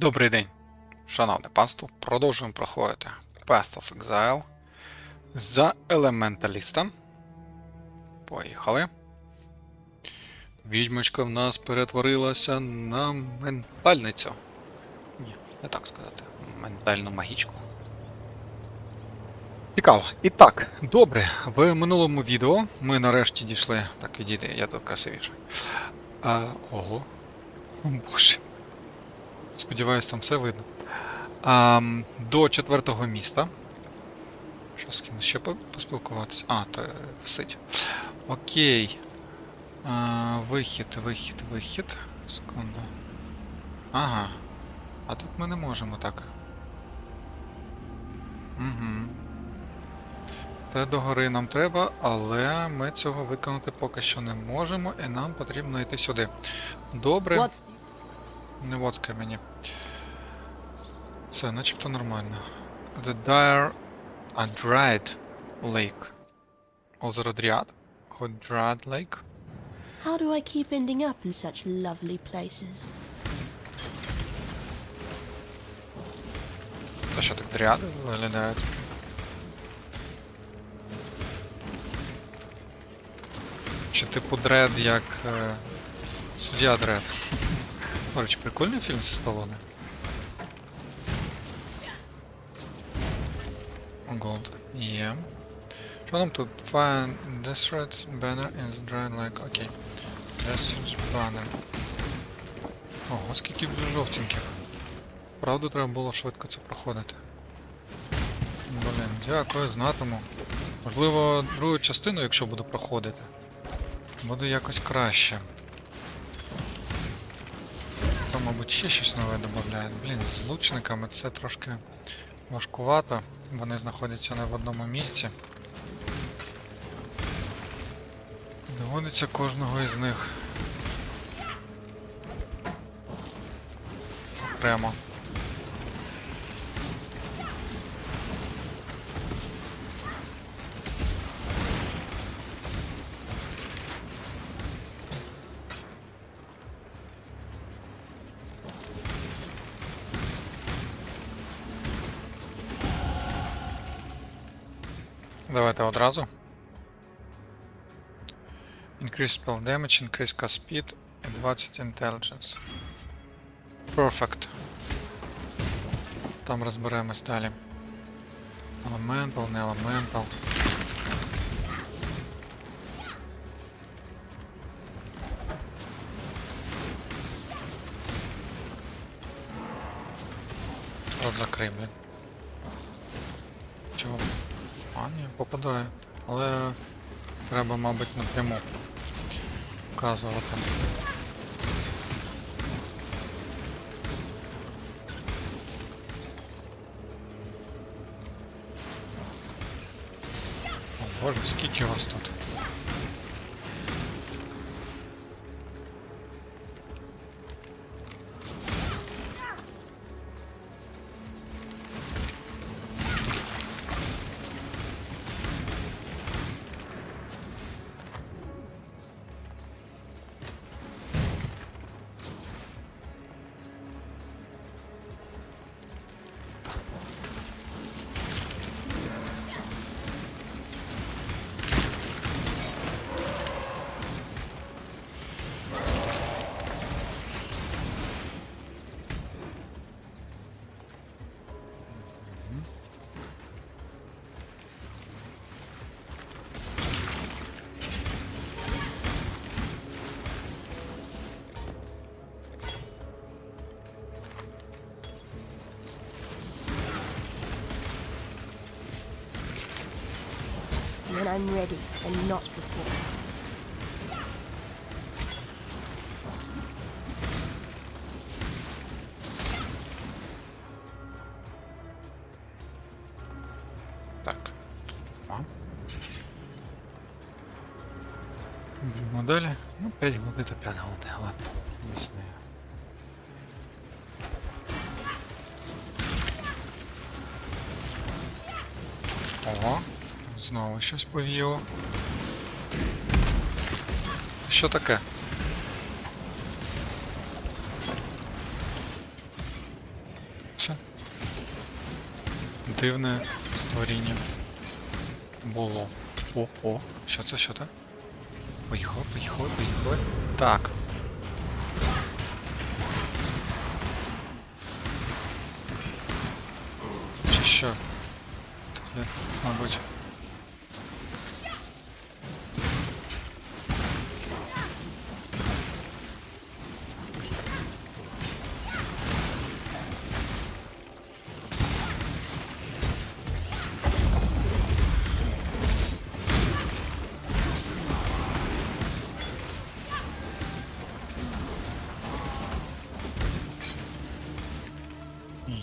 Добрий день, шановне панство. Продовжуємо проходити Path of Exile за елементалістом. Поїхали. Відьмочка в нас перетворилася на ментальницю. Ні, не так сказати. Ментальну магічку. Цікаво. І так, добре. В минулому відео ми нарешті дійшли. Так, відійди, я тут красивіше. А, ого. Боже. Сподіваюсь, там все видно. А, до четвертого міста. Що з кимось ще поспілкуватися? А, то всить. Окей. А, вихід, вихід, вихід. Секунду. Ага. А тут ми не можемо так. Угу. Те догори нам треба, але ми цього виконати поки що не можемо, і нам потрібно йти сюди. Добре. Не воцкай мені. Це начебто нормально. The Dire Adried Lake. Озеро Дріад? Хоч Дріад Lake? How do I keep ending up in such lovely places? Та що так дріади виглядають? Чи типу дред як е, суддя дред? До речі, прикольний фільм зі Сталоне. Gold. Що нам тут? Find Desert Banner in the Dry Lake. Окей. Desert Banner. Ого, скільки жовтеньких. Правда, треба було швидко це проходити. Блін, дякую, знатиму. Можливо, другу частину, якщо буду проходити, буде якось краще. Там, мабуть, ще щось нове додають. Блін, з лучниками це трошки важкувато. Вони знаходяться не в одному місці. Доводиться кожного із них. Окремо. Давайте одразу. Increase spell damage, increase cast speed 20 intelligence. Perfect. Там розберемось далі. Elemental, не elemental. Рот закрий, блін. Ні, попадає. Але треба, мабуть, напряму вказувати. О боже, скільки вас тут? When I'm ready, and not before. щось повіяло. Що таке? Це дивне створіння було. О, о, що це, що це? Поїхали, поїхали, поїхали. Так.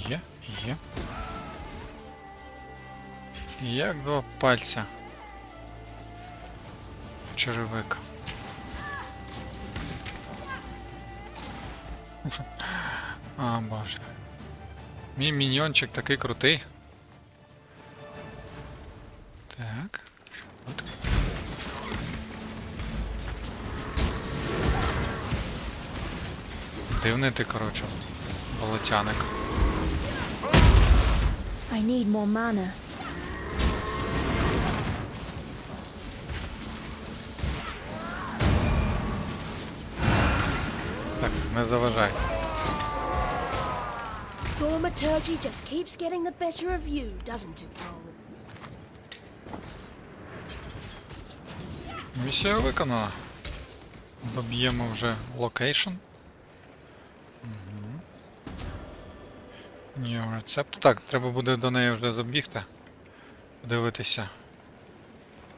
Є, є. Як два пальця. Черевик. А, боже. Мій міньйончик такий крутий. Так. Що тут? Дивний ти, коротше, болотяник. I need more mana. Так, не заважай. Thaumaturgy just keeps getting the better of you, doesn't it, Paul? Місія виконана. Доб'ємо вже локейшн. New рецепт. Так, треба буде до неї вже забігти. Подивитися.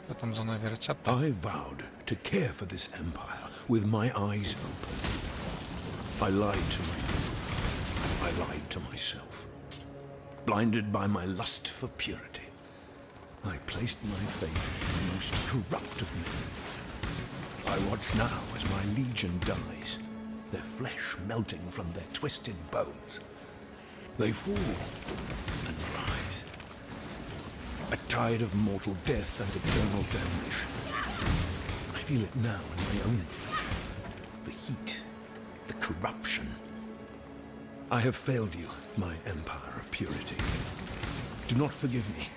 Що там за нові рецепти? I vowed to care for this empire with my eyes open. I lied to my I lied to myself. Blinded by my lust for purity, I placed my faith in the most corrupt of men. I watch now as my legion dies, their flesh melting from their twisted bones. They fall and rise. A tide of mortal death and eternal damnation. I feel it now in my own flesh. The heat, the corruption. I have failed you, my empire of purity. Do not forgive me,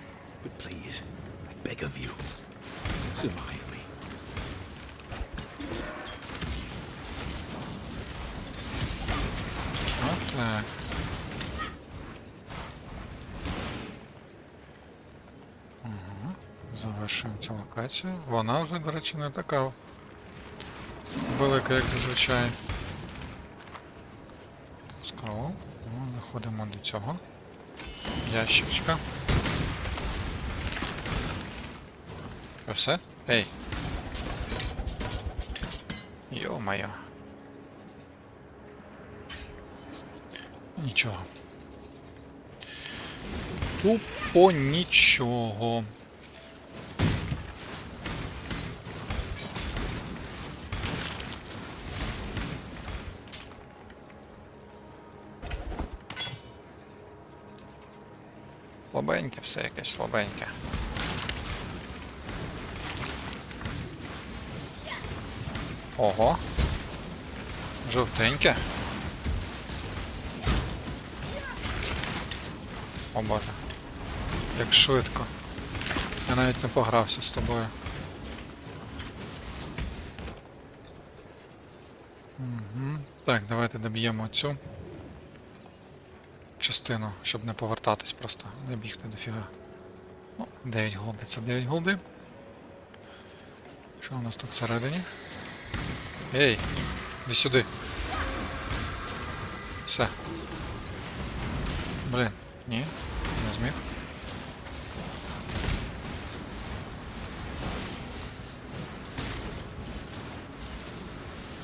but please, I beg of you, survive me. Not Завершуємо цю локацію. Вона вже, до речі, не така велика, як зазвичай. Скрол. Ну, Заходимо до цього. Ящичка. Що все? Ей. Йо-моє. Нічого. Тупо нічого. Слабеньке все якесь слабеньке. Ого. Жовтеньке. О боже. Як швидко. Я навіть не погрався з тобою. Угу. Так, давайте доб'ємо цю частину, щоб не повертатись просто, не бігти дофіга. Ну, 9 голди, це 9 голди. Що у нас тут всередині? Ей! Іди сюди. Все. Блін, ні, не зміг.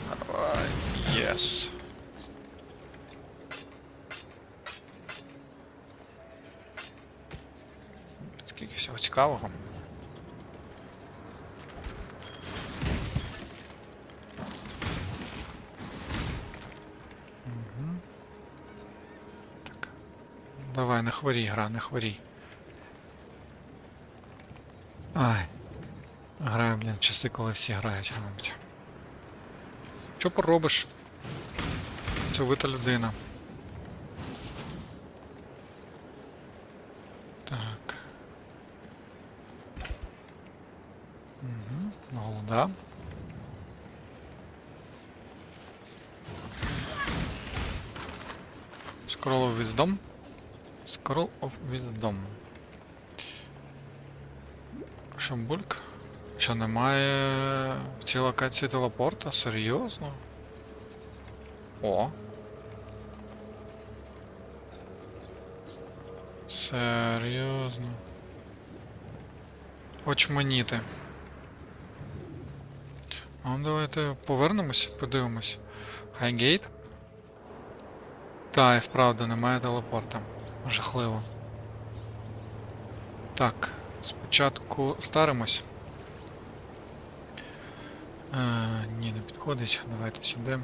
Давай, єс. Скільки всього цікавого. Мгм. Так. Давай, не хворій, гра, не хворій. Ай. Граю, блін, часи, коли всі грають, мабуть. Що поробиш? Цьовита людина. Так. Угу. Голода. Scroll of Wisdom. Scroll of Wisdom. Що бульк? Що немає в цій локації телепорта? Серйозно? О. Серйозно. Очманіти. Ну давайте повернемось, подивимось. Хайгейт. Та, і вправду немає телепорта. Жахливо. Так, спочатку старимось. Е, ні, не підходить. Давайте сюди.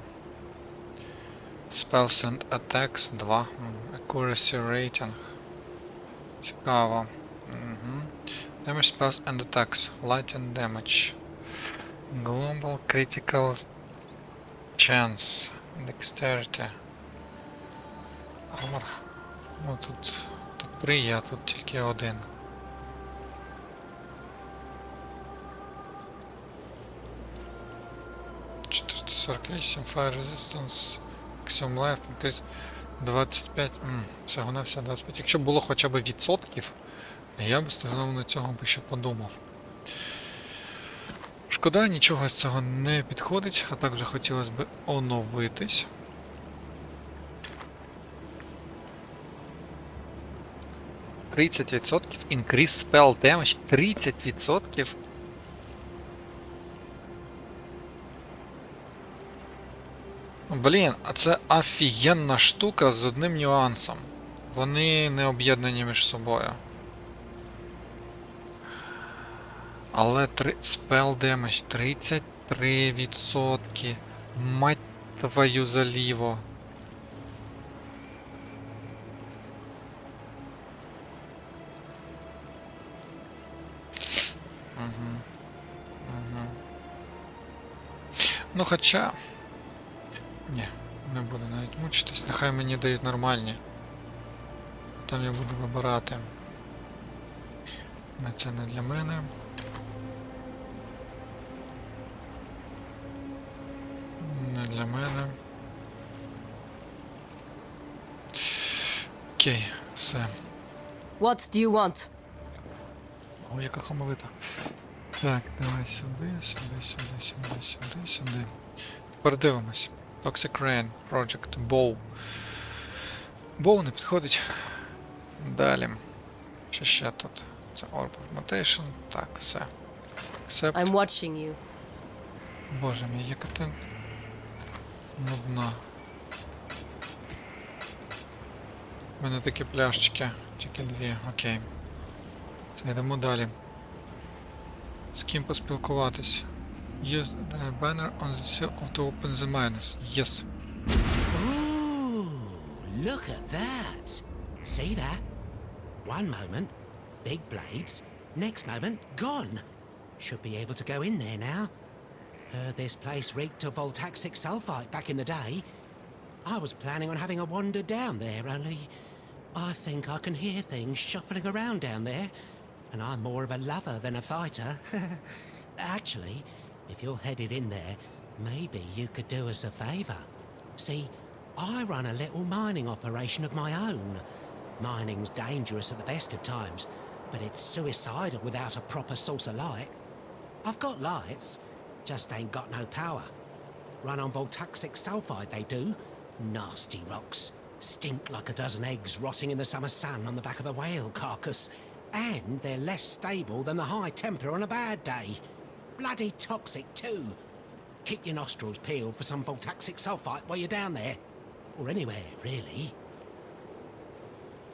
Spells and Attacks 2. М, Accuracy Rating. Цікаво. Угу. Damage Spells and Attacks. Light and Damage. Global Critical Chance. Dexterity. Armor. Ну тут. Тут три а тут тільки один. Чотириста сорок вісім, Fire Resistance, Axiom Life, Increase 25. М, всього на все 25. Якщо б було хоча б відсотків, я б стосовно цього би ще подумав. Шкода, нічого з цього не підходить, а також хотілося б оновитись. Тридцять відсотків. Increase spell damage. 30%. Блін, а це офігенна штука з одним нюансом. Вони не об'єднані між собою. Але три... spell damage 33%. Мать твою заліво. Ну хоча. Ні, не буду навіть мучитись. Нехай мені дають нормальні. Там я буду вибирати. На це не для мене. Для мене. Окей, все. What do you want? О, яка хамовита. Так, давай сюди, сюди, сюди, сюди, сюди, сюди. Тепер дивимось. Toxic Rain, Project, Bow. Bow не підходить. Далі. Що ще тут? Це Orb of Mutation. Так, все. Accept. I'm watching you. Боже мій, яка ти нудна. У мене такі пляшечки, тільки дві, окей. Це йдемо далі. З ким поспілкуватись? Use the banner on the seal of to open the mines. Yes. Ooh, look at that. See that? One moment, big blades. Next moment, gone. Should be able to go in there now. Heard this place reeked of voltaxic sulfite back in the day. I was planning on having a wander down there, only I think I can hear things shuffling around down there. And I'm more of a lover than a fighter. Actually, if you're headed in there, maybe you could do us a favour. See, I run a little mining operation of my own. Mining's dangerous at the best of times, but it's suicidal without a proper source of light. I've got lights, just ain't got no power. Run on voltaic sulfide, they do. Nasty rocks. Stink like a dozen eggs rotting in the summer sun on the back of a whale carcass. And they're less stable than the High temper on a bad day. Bloody toxic, too. Keep your nostrils peeled for some voltaic sulfite while you're down there. Or anywhere, really.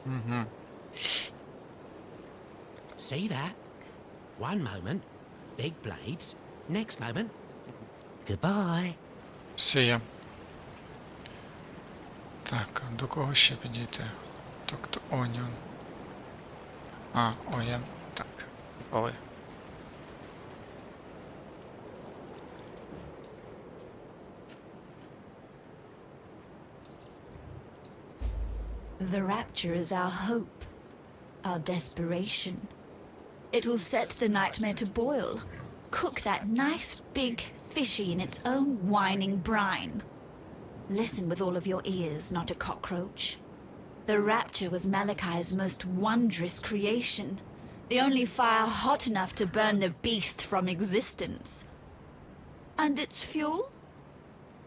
Mm-hmm. See that? One moment, big blades. Next moment, goodbye. Все є. Так, а до кого ще підійти? Тобто Onion. А, Оєн. Так. Коли? The rapture is our hope. our desperation. It will set the nightmare to boil. Cook that nice big fishy in its own whining brine. Listen with all of your ears, not a cockroach. The rapture was Malachi's most wondrous creation, the only fire hot enough to burn the beast from existence. And its fuel?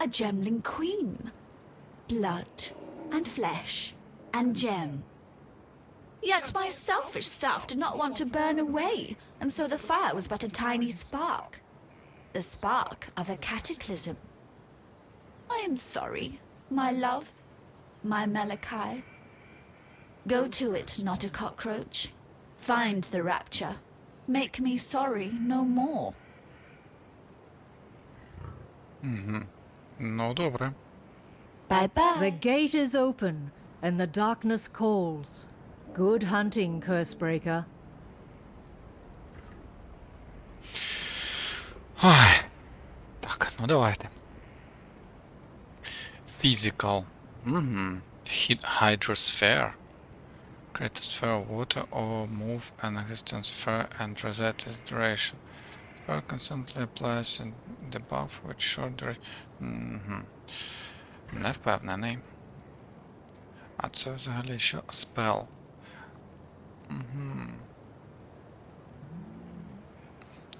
A gemling queen. Blood and flesh and gem. Yet my selfish self did not want to burn away, and so the fire was but a tiny spark. The spark of a cataclysm. I am sorry, my love, my Malachi. Go to it, not a cockroach. Find the rapture. Make me sorry no more. Mm-hmm. No dobre. Bye bye. The gate is open, and the darkness calls. Good hunting, Cursebreaker. Ой. Так, ну давайте. Physical. Угу. Hydrosphere. Create a sphere of water or move an existing sphere and reset its duration. Sphere constantly applies in the buff with short duration. Угу. Не впевнений. А це взагалі що? Spell. Угу.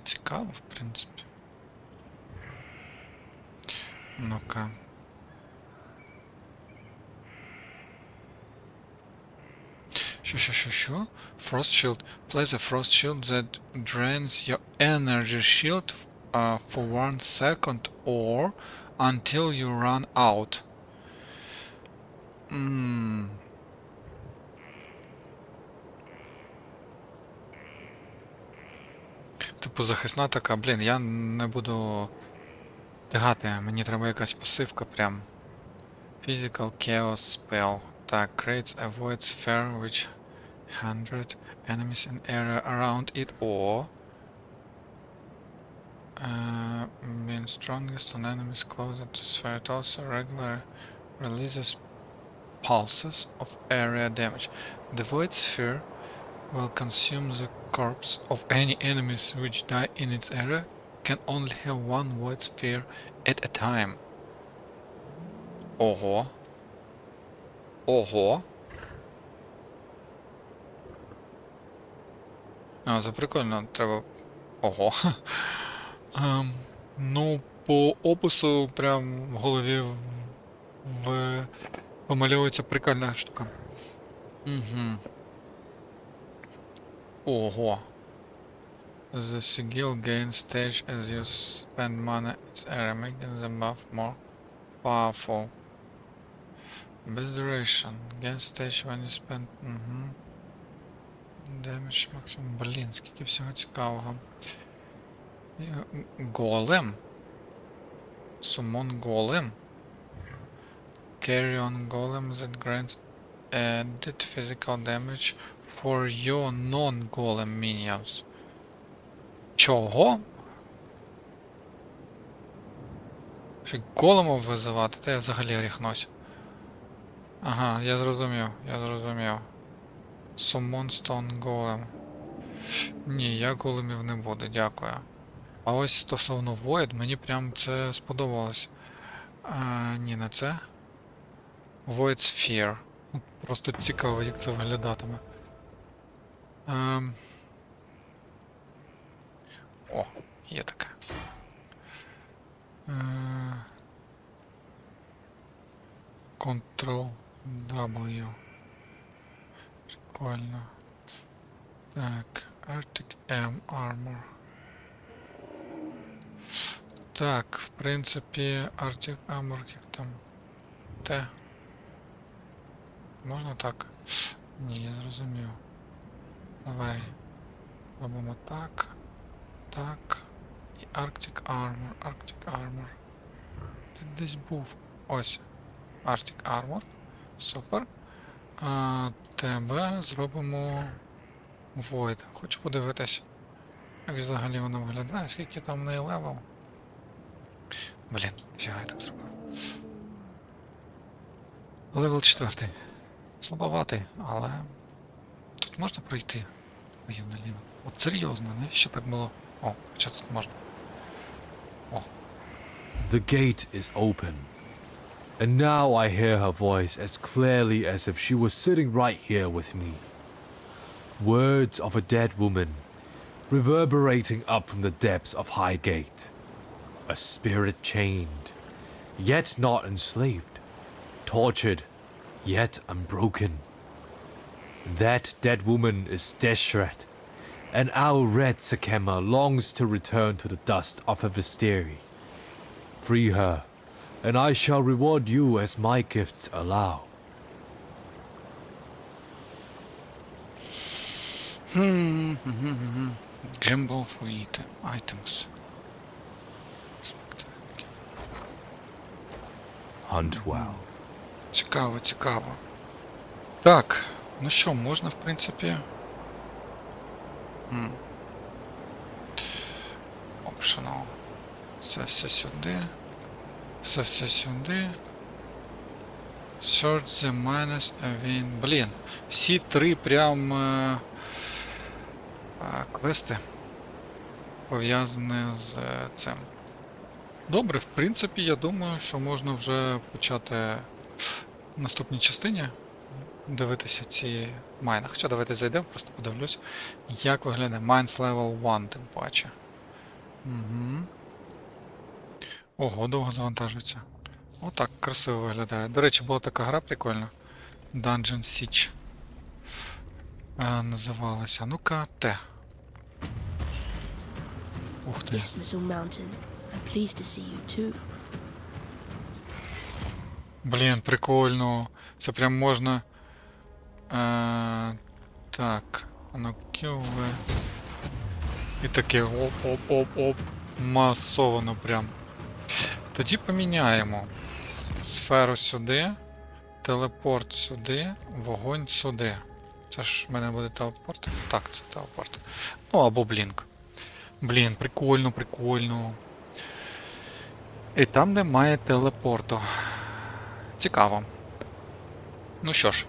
Цікаво, в принципі. Ну-ка. Що, що, що, що? Frost Shield. Place a Frost Shield that drains your energy shield uh, for one second or until you run out. Ммм. Типу захисна така, блін, я не буду встигати, мені треба якась пасивка прям. Physical Chaos Spell. Так, creates a void sphere which 100 enemies in area around it or uh, being strongest on enemies closer to sphere. It also regularly releases pulses of area damage. The void sphere will consume the corpse of any enemies which die in its area can only have one void sphere at a time. Ого. Ого. А, це прикольно, треба. Ого. Ем, ну, по опису прям в голові в... вимальовується прикольна штука. Угу. Ого. The sigil gains stage as you spend money its area, making the buff more powerful. Best duration. Gain stage when you spend. Угу. Damage maximum. Блін, скільки всього цікавого. І, м, Голем. Summon Golem. Carry on Golem that grants added physical damage for your non-golem minions. Чого? Ще големов визивати, та я взагалі ріхнусь. Ага, я зрозумів, я зрозумів. Summon Stone Golem. Ні, я големів не буду, дякую. А ось стосовно Void, мені прям це сподобалось. А, ні, не це. Void Sphere. Ну, Просто цікаво, як це виглядатиме. Ем... О, є таке. Е... Ctrl W. Прикольно. Так, Arctic M Armor. Так, в принципі, Arctic Armor, як там. Те. Можна так? Ні, я зрозумів. Давай. Робимо так. Так. І Arctic Armor, Arctic Armor. Ти десь був. Ось. Arctic Armor. Супер. А, тебе зробимо Void. Хочу подивитись, як взагалі воно виглядає, скільки там неї левел. Блін, фіга я так зробив. Левел четвертий. Слабоватий, але тут можна пройти? Ой, наліво. От серйозно, навіщо так було? О, хоча тут можна. О, The gate is open. And now I hear her voice as clearly as if she was sitting right here with me. Words of a dead woman, reverberating up from the depths of Highgate. A spirit chained, yet not enslaved. Tortured, yet unbroken. That dead woman is Deshret, and our red Sakema longs to return to the dust of her Visteri. Free her, and I shall reward you as my gifts allow. Gamble for item, items. Hunt well. Цікаво, цікаво. Так, ну що, можна, в принципі. М. Optional. Це все сюди. Це все сюди. Search the minus event. Блін, всі три прям е, е, квести пов'язані з е, цим. Добре, в принципі, я думаю, що можна вже почати в наступній частині дивитися ці майни. Хоча давайте зайдемо, просто подивлюсь, як виглядає Mines Level 1, тим паче. Угу. Ого, довго завантажується. Отак красиво виглядає. До речі, була така гра прикольна. Dungeon Siege. Е, називалася. Ну-ка, Т. Ух ти. Yes, little mountain. I'm pleased to see you too. Блін, прикольно. Це прям можна. Е, так. Ну кюве. І таке оп-оп-оп-оп. Масовано прям. Тоді поміняємо. Сферу сюди. Телепорт сюди. Вогонь сюди. Це ж в мене буде телепорт? Так, це телепорт. Ну або блінк. Блін, прикольно, прикольно. І там немає телепорту. Цікаво. Ну що ж,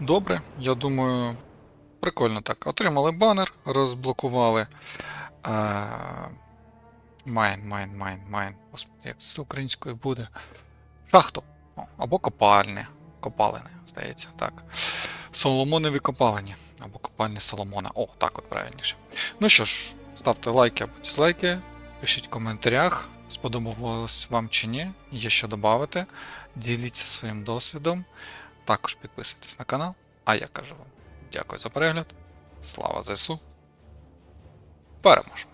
добре, я думаю, прикольно так. Отримали банер, розблокували. Майн, майн, майн, майн. Господи, як це українською буде? Шахту. Або копальне. Копалини, здається, так. Соломонові копалені. Або копальні Соломона. О, так от правильніше. Ну що ж, ставте лайки або дизлайки, пишіть в коментарях, сподобалось вам чи ні, є що додати. Діліться своїм досвідом. Також підписуйтесь на канал. А я кажу вам дякую за перегляд. Слава ЗСУ. Переможемо!